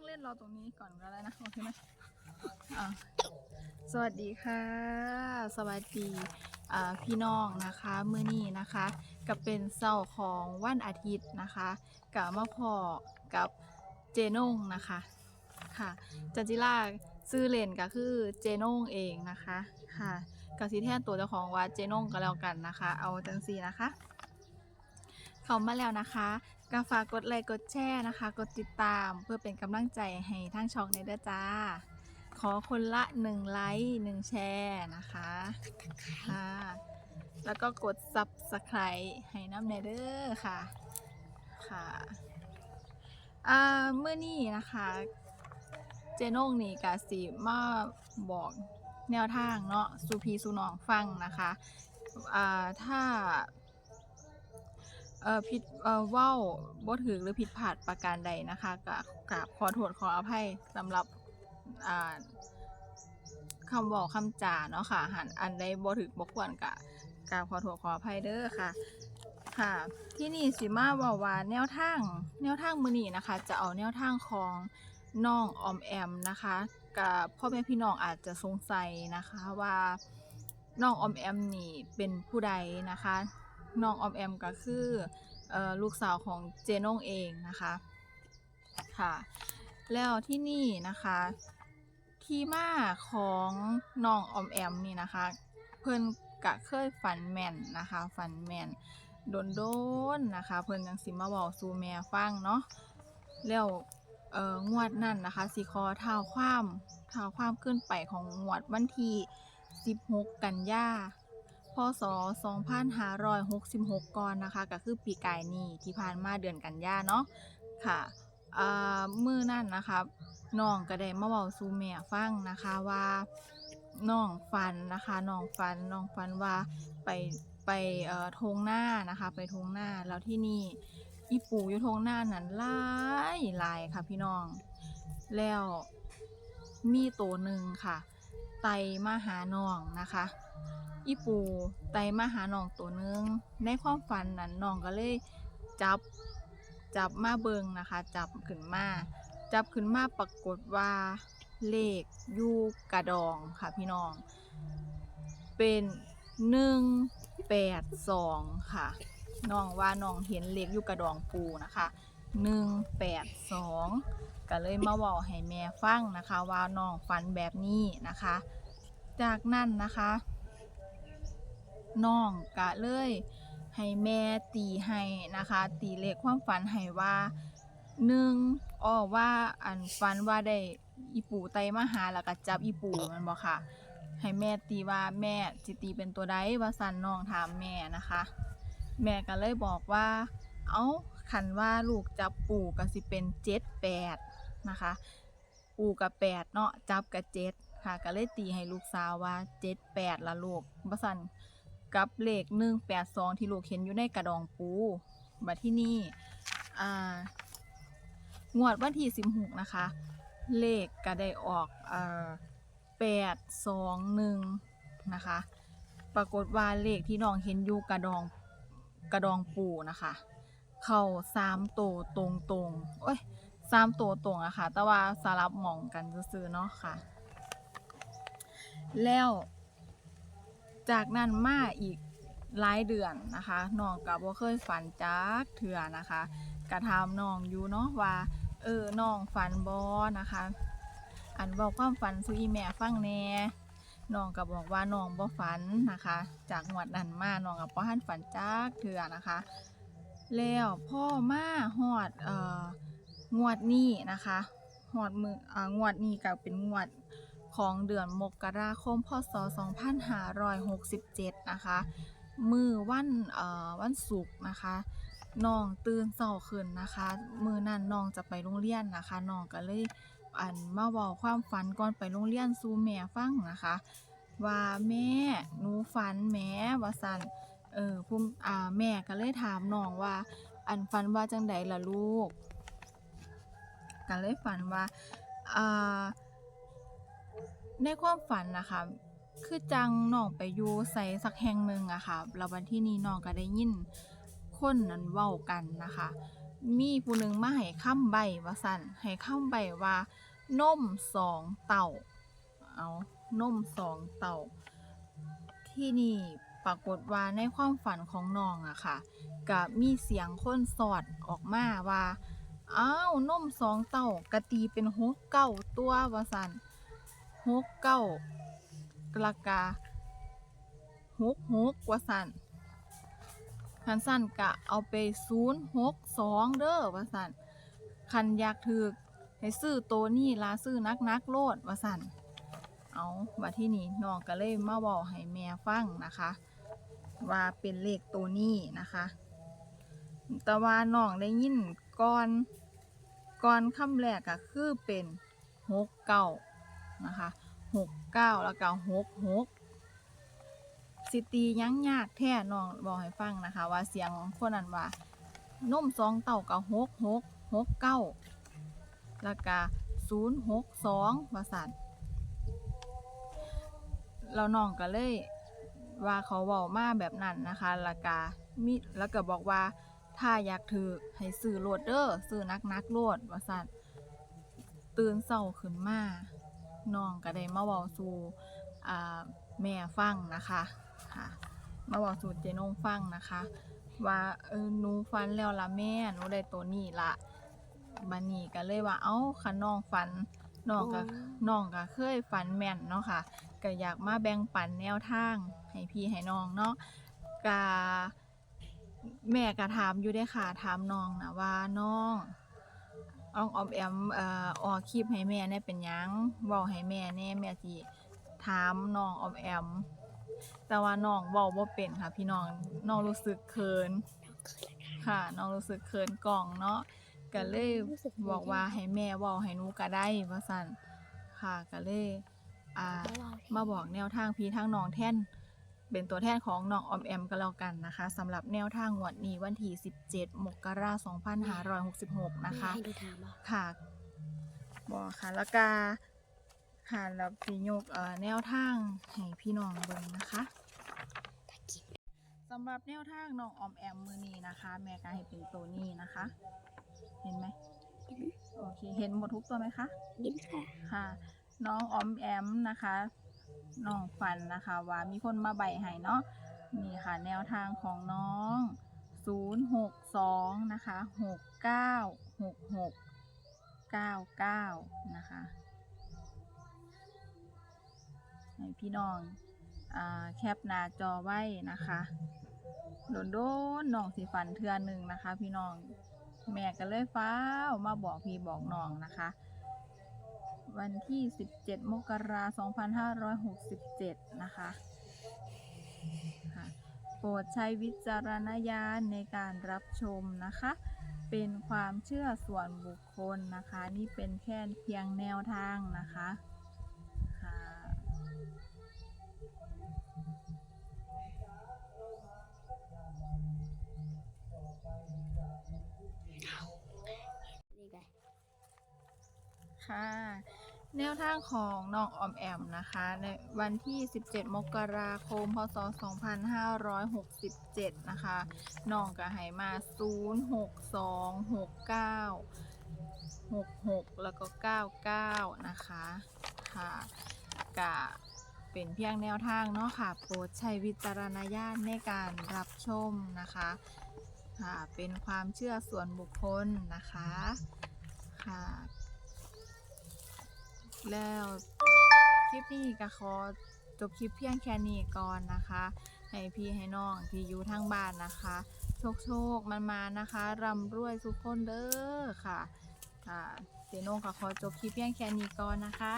งเล่นรอตรงนี้ก่อนก็ได้นะโอเคไหมอะสวัสดีค่ะ สวัสดีพี่น้องนะคะมื้อนี้นะคะก็เป็นเสาร์ของวันอาทิตย์นะคะกับมาพอกับเจนงนะคะค่ะจันจิล่าซื้อเลนก็คือเจนงเองนะคะค่ะกับสิแทนตัวเจ้าของว่าเจนงก็แล้วกันนะคะ เอาจังซีนะคะ เข้ามาแล้วนะคะ ก็ฝากกดไลค์กดแชร์นะคะ กดติดตามเพื่อเป็นกำลังใจให้ทางช่องในเด้อจ้า ขอคนละ1ไลค์1แชร์นะคะค่ะแล้วก็กด Subscribe ให้น้ำในเด้อค่ะค่ะอ่าเมื่อนี้นะคะ เจนงนี่กาสิมาบอกแนวทางเนาะสุพีสุนองฟังนะคะอ่าถ้า เอ่อผิดเอ่อเว้าบ่ถือหรือผิดพลาดประการใดนะคะก็กราบขอโทษขออภัยสำหรับอ่าคำบอกคำจาเนาะค่ะหันอันใดบ่ถือบ่ควรกะกราบขอโทษขออภัยเด้อค่ะ ค่ะ ที่นี่สิมาว่าว่าแนวทางแนวทางมื้อนี้นะคะ จะเอาแนวทางของน้องออมแอมนะคะกับพ่อแม่พี่น้องอาจจะสงสัยนะคะว่าน้องออมแอมนี่เป็นผู้ใดนะคะ น้องออมแอมก็คืออลูกสาวของเจนงเองนะคะค่ะแล้วที่นี่นะคะที่มาของน้องออมแอมนี่นะคะ เพิ่นกะเคยฝันแม่นนะคะฝันแม่นโดนโดนนะคะ เพิ่นยังสิมาเว้าสู่แม่ฟังเนาะแล้วเอ่องวดนั่นนะคะสิขอเท้าความเท้าความขึ้นไปของงวดวันที่16 กันยา พศ 2566 ก่อนนะคะ ก็คือปีกายนี้ที่ผ่านมาเดือนกันยาเนาะค่ะอ่ามือนั่นนะคะน้องก็ได้มาเว้าสู่แม่ฟังนะคะว่าน้องฟันนะคะน้องฟันน้องฟันว่าไปไปเอ่อทงหน้านะคะ ไปทงหน้าแล้วที่นี่อีปู่อยู่ทงหน้านั้นหลายหลายค่ะพี่น้อง แล้วมีตัวหนึ่งค่ะ ไตมาหาน้องนะคะ อีปูไตมาหาน้องตัวหนึง ในความฝันนั้นน้องก็เลยจับจับมาเบิงนะคะ จับขึ้นมา จับขึ้นมาปรากฏว่าเลขยูกระดองค่ะพี่น้อง เป็นหนึ่งแปดสองค่ะน้องว่าน้องเห็นเลขยูกระดองปูนะคะหนึ่งแปดสองก็เลยมาเว่าให้แม่ฟังนะคะ ว่าน้องฝันแบบนี้นะคะ จากนั้นนะคะ น้องกะเลยให้แม่ตีให้นะคะ ตีเลขความฝันให้ว่าหนึ่งอ้อว่าอันฝันว่าได้อีปู่ไตมาหาแล้วก็จับอีปู่มันบอกค่ะ ให้แม่ตีว่าแม่สิตีเป็นตัวใดว่าสันน้องถามแม่นะคะ แม่ก็เลยบอกว่า เอ้าขันว่าลูกจับปู่ก็สิเป็นเจ็ดแปดนะคะ ปู่กับแปดเนาะจับกับเจ็ดค่ะ ก็เลยตีให้ลูกสาวว่าเจ็ดแปดละลูกบ่สัน กับเลขหนึ่งแปดสองที่ลูกเห็นอยู่ในกระดองปูบัดที่นี่อ่างวดวันที่สิบหกนะคะ เลขก็ได้ออกอ่าแปดสองหนึ่งนะคะ ปรากฏว่าเลขที่น้องเห็นอยู่กระดองกระดองปูนะคะ เข้าสามตัวตรงตรงๆโอ้ยสามตัวตรงอะค่ะ แต่ว่าสลับหมองกันซื้อเนาะค่ะ แล้ว จากนั้นมาอีกหลายเดือนนะคะน้องกับบ่เคยฝันจักเถื่อนะคะกระทำน้องอยู่เนาะว่าเออน้องฝันบ่นะคะ อันบอกความฝันสู่อีแม่ฟังแน่น้องก็บอกว่าน้องบ่ฝันนะคะ จากงวดนั้นมาน้องกับบ่ทันฝันจักเถื่อนะคะ แล้วพ่อมาฮอดเอ่องวดนี้นะคะฮอดมืออ่างวดนี้ก็เป็นงวด ของเดือนมกราคม พศ 2567 นะคะ มือวันเอ่อวันศุกร์นะคะน้องตื่นเช้าขึ้นนะคะ มือนั้นน้องจะไปโรงเรียนนะคะน้องก็เลยอันมาเว้าความฝันก่อนไปโรงเรียนสู่แม่ฟังนะคะ ว่าแม่หนูฝันแม่ว่าซั่นเออพุ่มอ่าแม่ก็เลยถามน้องว่า อันฝันว่าจังใดล่ะลูกก็เลยฝันว่าอ่า ในความฝันนะคะ คือจังน้องไปอยู่ใส่สักแห่งหนึ่งอะค่ะแล้ววันที่นี้น้องก็ได้ยินคนนั้นเว้ากันนะคะ มีผู้หนึ่งมาให้ค้ำใบว่าสั่นให้ค้ำใบว่านมสองเต่า เอานมสองเต่า ที่นี่ปรากฏว่าในความฝันของน้องอะค่ะก็มีเสียงคนสอดออกมาว่า อ้าวนมสองเต่ากะตีเป็นหกเก้าตัวว่าสัน หกเก้ากละกาหกหกว่าสันคันสั้นกะเอาไปศูนย์หกสองเด้อว่าสันคันอยากถือให้ซื้อตัวนี้ลาซื้อนักนักโลดว่าสันเอาว่าที่นี่น้องก็เลยมาบอกให้แม่ฟังนะคะ ว่าเป็นเลขตัวนี้นะคะแต่ว่าน้องได้ยินก่อนก่อนคำแรกก็คือเป็นหกเก้า นะคะหกเก้าแล้วก็หกหกสิตียังยากแท้น้องบอกให้ฟังนะคะ ว่าเสียงคนนั้นว่านมสองเต่ากับหกหกหกเก้าแล้วก็ศูนย์หกสองว่าสันเราน้องก็เลยว่าเขาเว้ามาแบบนั้นนะคะแล้วก็มีแล้วก็บอกว่าถ้าอยากถือให้ซื้อโลดเด้อซื้อนักนักโลดว่าสั่นตื่นเศร้าขึ้นมา น้องก็ได้มาเว้าสู่อ่าแม่ฟังนะคะค่ะมาเว้าสู่เจนงฟังนะคะ ว่าเออหนูฟันแล้วละแม่หนูได้ตัวนี้ละบันนี้ก็เลยว่าเอ้าคันน้องฟันน้องก็น้องก็เคยฝันแม่นเนาะค่ะก็อยากมาแบ่งปันแนวทางให้พี่ให้น้องเนาะกาแม่ก็ถามอยู่ได้อค่ะถามน้องนะว่าน้อง อองออมแอมเอ่อออกคลิปให้แม่เนี่ยเป็นหยังเว้าให้แม่แน่แม่สิถามน้องออมแอม แต่ว่าน้องเว้าบ่เป็นค่ะ พี่น้องน้องรู้สึกเขินค่ะ น้องรู้สึกเขินกล่องเนาะก็เลยบอกว่าให้แม่เว้าให้หนูก็ได้ว่าซั่นค่ะก็เลยอ่ามาบอกแนวทางพี่ทางน้องแท่น เป็นตัวแทนของน้องออมแอมก็แล้วกันนะคะสำหรับแนวทางงวดนี้วันที่17 มกราคม2566 นะคะ ให้ดูถามว่าค่ะบอกค่ะแล้วก็ค่ะแล้วพี่ยกเอ่อแนวทางให้พี่น้องเบิ่งนะคะถ้ากินสำหรับแนวทางน้องออมแอมมือนี้นะคะ แม่ก็ให้เป็นตัวนี้นะคะ เห็นไหมโอเคเห็นหมดทุกตัวไหมคะกินค่ะ ค่ะน้องออมแอมนะคะ น้องฟันนะคะ ว่ามีคนมาใบให้เนาะนี่ค่ะแนวทางของน้อง 062 นะคะ69 66 99 นะคะให้พี่น้องอแคปหน้าจอไว้นะคะโดนโดนน้องสิฟันเทือนหนึ่งนะคะ พี่น้องแม่ก็เลยฟ้าวมาบอกพี่บอกน้องนะคะ วันที่ 17 มกราคม2567 นะคะค่ะโปรดใช้วิจารณญาณในการรับชมนะคะ เป็นความเชื่อส่วนบุคคลนะคะ นี่เป็นแค่เพียงแนวทางนะคะค่ะนี่ไงค่ะ แนวทางของน้องออมแอมนะคะ ในวันที่ 17 มกราคม พศ 2567 นะคะน้องก็ให้มา 0 6 2 6 9 6 6 แล้วก็ 99 นะคะค่ะกะเป็นเพียงแนวทางเนาะค่ะโปรดใช้วิจารณญาณในการรับชมนะคะค่ะเป็นความเชื่อส่วนบุคคลนะคะค่ะ แล้วคลิปนี้ก็ขอจบคลิปเพียงแค่นี้ก่อนนะคะ ให้พี่ให้น้องที่อยู่ทางบ้านนะคะ โชคโชคมันมานะคะร่ำรวยทุกคนเด้อค่ะค่ะเจโน่ก็ขอจบคลิปเพียงแค่นี้ก่อนนะคะ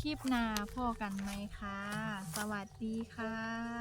คลิปหน้าพ่อกันไหมคะ สวัสดีค่ะ